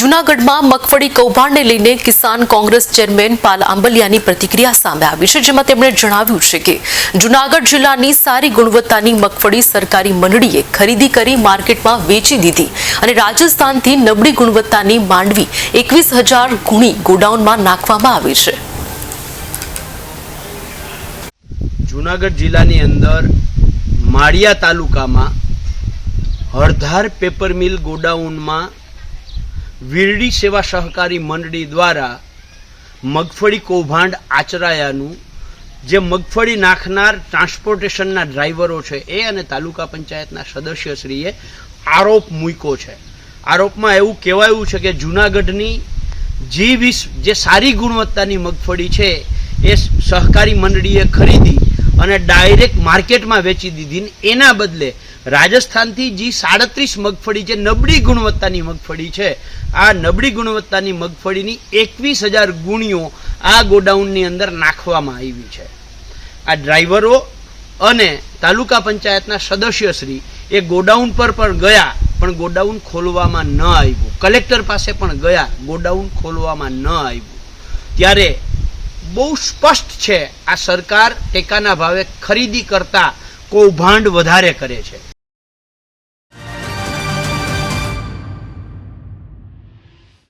જૂનાગઢમાં મગફળી કૌભાંડને લઈને કિસાન કોંગ્રેસ ચેરમેન પાલ આંબલિયાની પ્રતિક્રિયા સામે આવી છે, જેમાં તેમણે જણાવ્યું છે કે જૂનાગઢ જિલ્લાની સારી ગુણવત્તાની મગફળી સરકારી મંડળીએ ખરીદી કરી માર્કેટમાં વેચી દીધી અને રાજસ્થાનથી નબળી ગુણવત્તાની માંડવી એકવીસ હજાર ગુણી ગોડાઉનમાં નાખવામાં આવી છે. જુનાગઢ જિલ્લાની અંદર માળિયા તાલુકામાં હળધાર પેપર મિલ ગોડાઉનમાં વીરડી સેવા સહકારી મંડળી દ્વારા મગફળી કૌભાંડ આચરાયાનું, જે મગફળી નાખનાર ટ્રાન્સપોર્ટેશનના ડ્રાઈવરો છે, એ અને તાલુકા પંચાયતના સદસ્યશ્રીએ આરોપ મૂક્યો છે. આરોપમાં એવું કહેવાયું છે કે જુનાગઢની જી વીસ જે સારી ગુણવત્તાની મગફળી છે, એ સહકારી મંડળીએ ખરીદી અને ડાયરેક્ટ માર્કેટમાં વેચી દીધી એના બદલે રાજસ્થાનથી જે સાડત્રીસ મગફળી જે નબળી ગુણવત્તાની મગફળી છે. આ નબળી ગુણવત્તાની મગફળીની એકવીસ હજાર ગુણીઓ આ ગોડાઉનની અંદર નાખવામાં આવી છે. આ ડ્રાઈવરો અને તાલુકા પંચાયતના સદસ્યશ્રી એ ગોડાઉન પર પણ ગયા, પણ ગોડાઉન ખોલવામાં ન આવ્યું. કલેક્ટર પાસે પણ ગયા, ગોડાઉન ખોલવામાં ન આવ્યું. ત્યારે બહુ સ્પષ્ટ છે આ સરકાર ટેકાના ભાવે ખરીદી કરતા કૌભાંડ વધારે કરે છે.